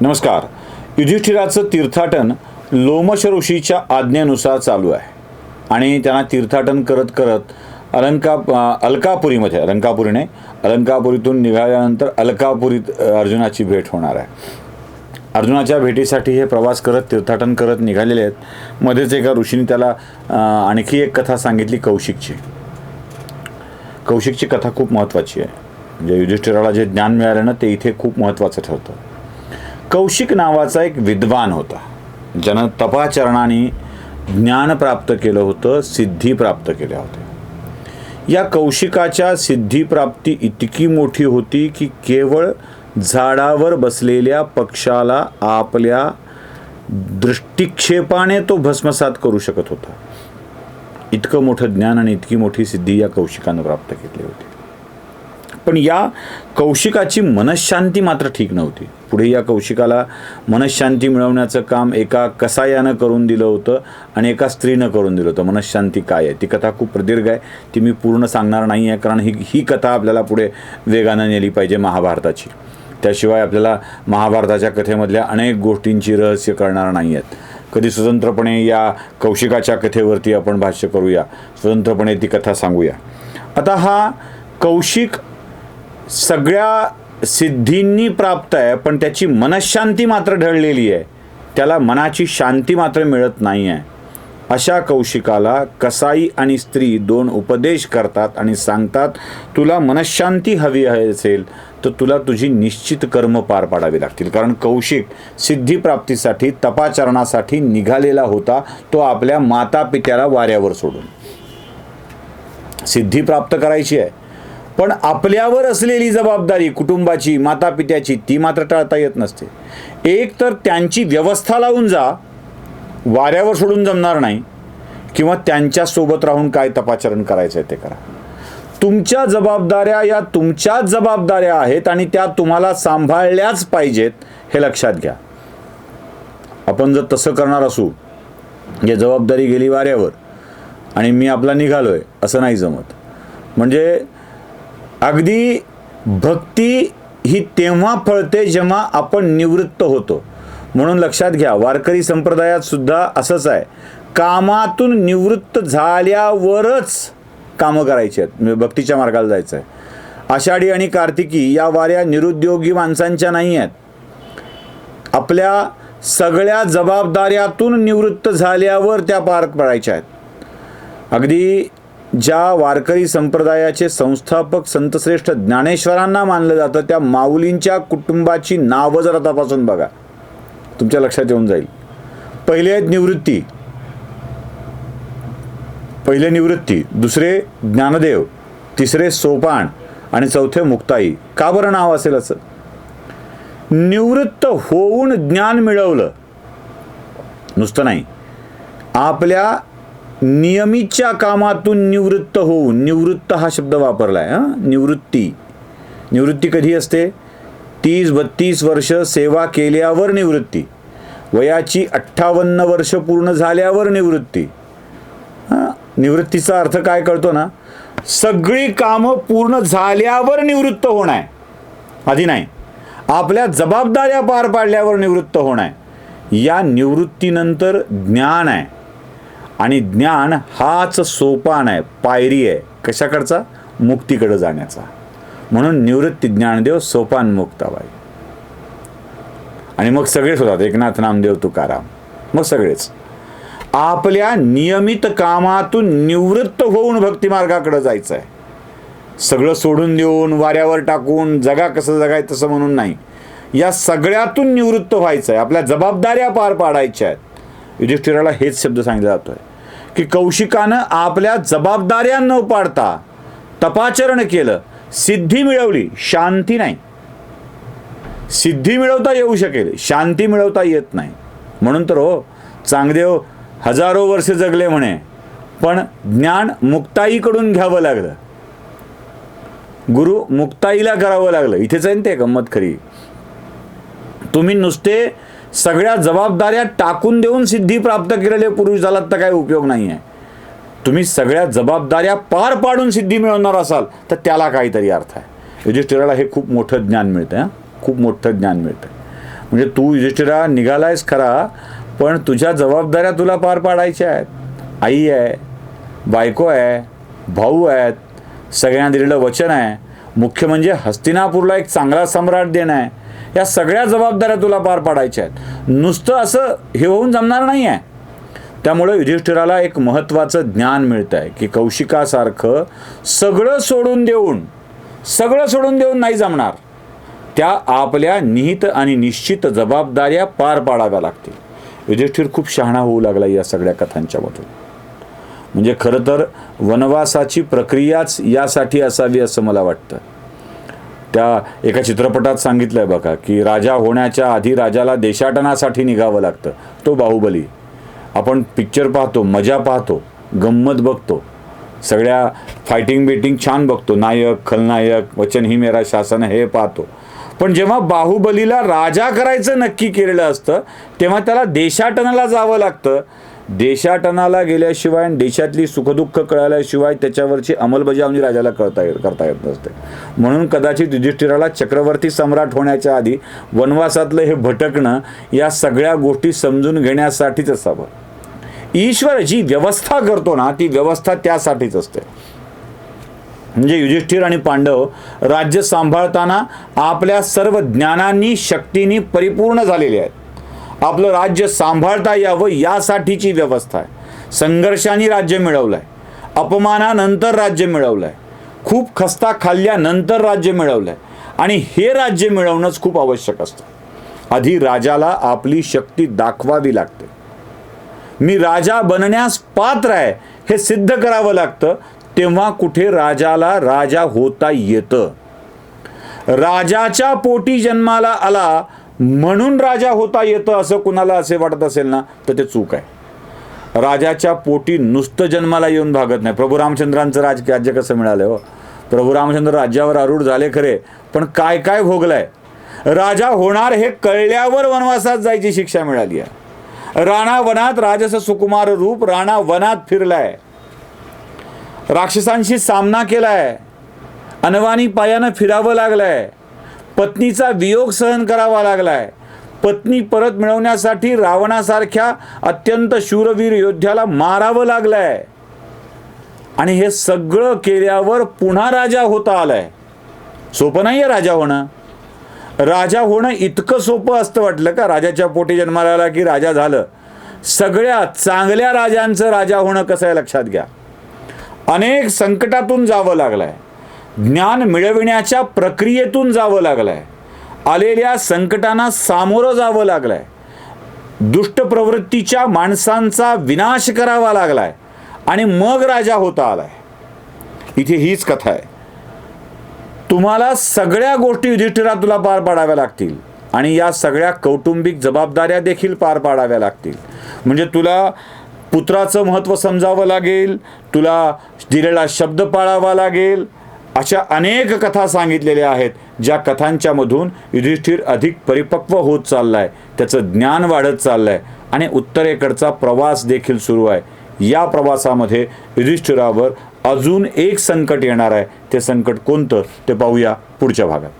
नमस्कार. युधिष्ठिराचं तीर्थाटन लोमश ऋषीच्या आज्ञेनुसार चालू आहे. आणि त्यांना तीर्थाटन करत करत अलंका अलकापुरीमध्ये अलंकापुरी नाही अलंकापुरीतून निघाल्यानंतर अलकापुरीत अर्जुनाची भेट होणार आहे. अर्जुनाच्या भेटीसाठी हे प्रवास करत तीर्थाटन करत निघालेले आहेत. मध्येच एका ऋषीने त्याला आणखी एक कथा सांगितली कौशिकची. कौशिकची कथा खूप महत्त्वाची आहे. म्हणजे युधिष्ठिराला जे ज्ञान मिळालं ना ते इथे खूप महत्त्वाचं ठरतं. कौशिक नावाचा एक विद्वान होता. ज्यानं तपाचरणाने ज्ञान प्राप्त केलं होतं सिद्धी प्राप्त केल्या होत्या. या कौशिकाच्या सिद्धीप्राप्ती इतकी मोठी होती की केवळ झाडावर बसलेल्या पक्षाला आपल्या दृष्टिक्षेपाने तो भस्मसात करू शकत होता. इतकं मोठं ज्ञान आणि इतकी मोठी सिद्धी या कौशिकानं प्राप्त केली होती. पण या कौशिकाची मनशांती मात्र ठीक नव्हती. पुढे या कौशिकाला मनशांती मिळवण्याचं काम एका कसायानं करून दिलं होतं आणि एका स्त्रीनं करून दिलं होतं. मनशांती काय आहे? ती कथा खूप प्रदीर्घ आहे. ती मी पूर्ण सांगणार नाही आहे कारण ही ही कथा आपल्याला पुढे वेगानं नेली पाहिजे महाभारताची. त्याशिवाय आपल्याला महाभारताच्या कथेमधल्या अनेक गोष्टींची रहस्य कळणार नाही आहेत. कधी स्वतंत्रपणे या कौशिकाच्या कथेवरती आपण भाष्य करूया. स्वतंत्रपणे ती कथा सांगूया. आता हा कौशिक सगळ्या सिद्धींनी प्राप्त आहे पण त्याची मनशांती मात्र ढळलेली आहे. त्याला मनाची शांती मात्र मिळत नाही आहे. अशा कौशिकाला कसाई आणि स्त्री दोन उपदेश करतात आणि सांगतात तुला मनशांती हवी आहे असेल तर तुला तुझी निश्चित कर्म पार पाडावी लागतील. कारण कौशिक सिद्धीप्राप्तीसाठी तपाचरणासाठी निघालेला होता तो आपल्या माता पित्याला वाऱ्यावर सोडून. सिद्धी प्राप्त करायची आहे. पण आपल्यावर असलेली जबाबदारी कुटुंबाची माता पित्याची ती मात्र टाळता येत नसते. एक तर त्यांची व्यवस्था लावून जा वाऱ्यावर सोडून जमणार नाही किंवा त्यांच्यासोबत राहून काय तपाचरण करायचं आहे ते करा. तुमच्या जबाबदाऱ्या या तुमच्याच जबाबदाऱ्या आहेत आणि त्या तुम्हाला सांभाळल्याच पाहिजेत हे लक्षात घ्या. आपण जर तसं करणार असू जे जबाबदारी गेली वाऱ्यावर आणि मी आपला निघालो आहे असं नाही जमत. म्हणजे अगदी भक्ती ही तेव्हा फळते जेव्हा आपण निवृत्त होतो. म्हणून लक्षात घ्या वारकरी संप्रदायात सुद्धा असंच आहे. कामातून निवृत्त झाल्यावरच कामं करायची आहेत. म्हणजे भक्तीच्या मार्गाला जायचं आहे. आषाढी आणि कार्तिकी या वाऱ्या निरुद्योगी माणसांच्या नाही आहेत. आपल्या सगळ्या जबाबदाऱ्यातून निवृत्त झाल्यावर त्या पार पडायच्या आहेत. अगदी ज्या वारकरी संप्रदायाचे संस्थापक संतश्रेष्ठ ज्ञानेश्वरांना मानलं जातं त्या माऊलींच्या कुटुंबाची नावं जर आतापासून बघा. तुमच्या लक्षात येऊन जाईल. पहिले आहेत निवृत्ती. पहिले निवृत्ती. दुसरे ज्ञानदेव. तिसरे सोपान. आणि चौथे मुक्ताई. का बरं नाव असेल असं? निवृत्त होऊन ज्ञान मिळवलं. नुसतं नाही. आपल्या नियमितच्या कामातून निवृत्त होऊन निवृत्त हा शब्द वापरला आहे हां? निवृत्ती. निवृत्ती कधी असते? तीस बत्तीस वर्ष सेवा केल्यावर निवृत्ती. वयाची अठ्ठावन्न वर्ष पूर्ण झाल्यावर निवृत्ती. हां? निवृत्तीचा अर्थ काय कळतो ना? सगळी कामं पूर्ण झाल्यावर निवृत्त होणं आहे आधी नाही. आपल्या जबाबदाऱ्या पार पाडल्यावर निवृत्त होणं आहे या निवृत्तीनंतर ज्ञान आहे. आणि ज्ञान हाच सोपान आहे पायरी आहे. कशाकडचा? मुक्तीकडे जाण्याचा. म्हणून निवृत्ती ज्ञानदेव सोपान मुक्ताबाई आणि मग सगळेच होतात एकनाथ नामदेव तुकाराम. मग सगळेच. आपल्या नियमित कामातून निवृत्त होऊन भक्तिमार्गाकडे जायचं आहे सगळं सोडून देऊन वाऱ्यावर टाकून जगा कसं जगाय तसं म्हणून नाही. या सगळ्यातून निवृत्त व्हायचं आहे आपल्या जबाबदाऱ्या पार पाडायच्या आहेत. युधिष्ठिराला हेच शब्द सांगितला जातोय. की कौशिकानं आपल्या जबाबदाऱ्या न पाडता तपाचरण केलं सिद्धी मिळवली शांती नाही. सिद्धी मिळवता येऊ शकेल शांती मिळवता येत नाही. म्हणून तर हो चांगदेव हजारो वर्ष जगले म्हणे पण ज्ञान मुक्ताईकडून घ्यावं लागलं. गुरु मुक्ताईला करावं लागलं. इथेच आहे ना ते गंमत खरी. तुम्ही नुसते सगळ्या जबाबदाऱ्या टाकून देऊन सिद्धी प्राप्त केलेले पुरुष झालात तर काही उपयोग नाही आहे. तुम्ही सगळ्या जबाबदाऱ्या पार पाडून सिद्धी मिळवणार असाल तर त्याला काहीतरी अर्थ आहे. युधिष्ठिराला हे खूप मोठं ज्ञान मिळतं हां. खूप मोठं ज्ञान मिळतं म्हणजे तू युधिष्ठिरा निघालायस खरा पण तुझ्या जबाबदाऱ्या तुला पार पाडायच्या आहेत. आई आहे बायको आहे भाऊ आहेत सगळ्यांना दिलेलं वचन आहे. मुख्य म्हणजे हस्तिनापूरला एक चांगला सम्राट देणं आहे. या सगळ्या जबाबदाऱ्या तुला पार पाडायच्या आहेत. नुसतं असं हे होऊन जमणार नाही आहे त्यामुळं युधिष्ठिराला एक महत्त्वाचं ज्ञान मिळतं आहे की कौशिकासारखं सगळं सोडून देऊन सगळं सोडून देऊन नाही जमणार. त्या आपल्या निहित आणि निश्चित जबाबदाऱ्या पार पाडाव्या लागतील. युधिष्ठिर खूप शहाणा होऊ लागला या सगळ्या कथांच्यामधून म्हणजे खरं तर वनवासाची प्रक्रियाच यासाठी असावी असं मला वाटतं. त्या एका चित्रपटात सांगितलं आहे बघा की राजा होण्याच्या आधी राजाला देशाटनासाठी निघावं लागतं. तो बाहुबली. आपण पिक्चर पाहतो मजा पाहतो गंमत बघतो. सगळ्या फायटिंग बिटिंग छान बघतो. नायक खलनायक वचन ही मेरा शासन हे पाहतो. पण जेव्हा बाहुबलीला राजा करायचं नक्की केलेलं असतं तेव्हा त्याला देशाटनाला जावं लागतं. देशाटनाला गेल्याशिवाय आणि देशातली सुखदुःख कळाल्याशिवाय त्याच्यावरची अंमलबजावणी राजाला करता येत करता येत नसते. म्हणून कदाचित युधिष्ठिराला चक्रवर्ती सम्राट होण्याच्या आधी वनवासातलं हे भटकणं या सगळ्या गोष्टी समजून घेण्यासाठीच असावं. ईश्वर जी व्यवस्था करतो ना ती व्यवस्था त्यासाठीच असते. म्हणजे युधिष्ठिर आणि पांडव राज्य सांभाळताना आपल्या सर्व ज्ञानांनी शक्तींनी परिपूर्ण झालेले आहेत. आपलं राज्य सांभाळता यावं यासाठीची व्यवस्था आहे. संघर्षाने राज्य मिळवलं आहे अपमानानंतर राज्य मिळवलं आहे खूप खस्ता खाल्ल्यानंतर राज्य मिळवलं आहे आणि हे राज्य मिळवणंच खूप आवश्यक असतं. आधी राजाला आपली शक्ती दाखवावी लागते. मी राजा बनण्यास पात्र आहे हे सिद्ध करावं लागतं तेव्हा कुठे राजाला राजा होता येतं. राजाच्या पोटी जन्माला आला म्हणून राजा होता येतं असं कुणाला असे वाटत असेल ना तर ते चूक आहे. राजाच्या पोटी नुसतं जन्माला येऊन भागत नाही. प्रभू रामचंद्रांचं राज राज्य कसं मिळालं हो? प्रभू रामचंद्र राज्यावर आरूढ झाले खरे पण काय काय भोगलंय? राजा होणार हे कळल्यावर वनवासात जायची शिक्षा मिळाली आहे. राणा वनात राजस सुकुमार रूप राणा वनात फिरलाय. राक्षसांशी सामना केलाय. अनवानी पायानं फिरावं लागलंय. पत्नीचा वियोग सहन करावा लागलाय. पत्नी परत मिळवण्यासाठी रावणासारख्या अत्यंत शूरवीर योद्ध्याला मारावं लागलंय. आणि हे सगळं केल्यावर पुन्हा राजा होता आलाय. सोपं नाही आहे राजा होणं. राजा होणं इतकं सोपं असतं वाटलं का? राजाच्या पोटी जन्माला आला की राजा झालं. सगळ्या चांगल्या राजांचं राजा होणं कसं आहे लक्षात घ्या. अनेक संकटातून जावं लागलंय. ज्ञान मिळविण्याच्या प्रक्रियेतून जावं लागलंय. आलेल्या संकटांना सामोरं जावं लागलंय. दुष्ट प्रवृत्तीच्या माणसांचा विनाश करावा लागलाय आणि मग राजा होता आलाय. इथे हीच कथा आहे. तुम्हाला सगळ्या गोष्टी युधिष्ठिरा तुला पार पाडाव्या लागतील आणि या सगळ्या कौटुंबिक जबाबदाऱ्या देखील पार पाडाव्या लागतील. म्हणजे तुला पुत्राचं महत्त्व समजावं लागेल तुला दिलेला शब्द पाळावा लागेल अशा अनेक कथा सांगितलेल्या आहेत ज्या कथांच्या मधून युधिष्ठिर अधिक परिपक्व होत चाललाय त्याचं ज्ञान वाढत चाललंय आणि उत्तरेकडचा प्रवास देखील सुरू आहे. या प्रवासामध्ये युधिष्ठिरावर अजून एक संकट येणार आहे. ते संकट कोणतं ते पाहूया पुढच्या भागात.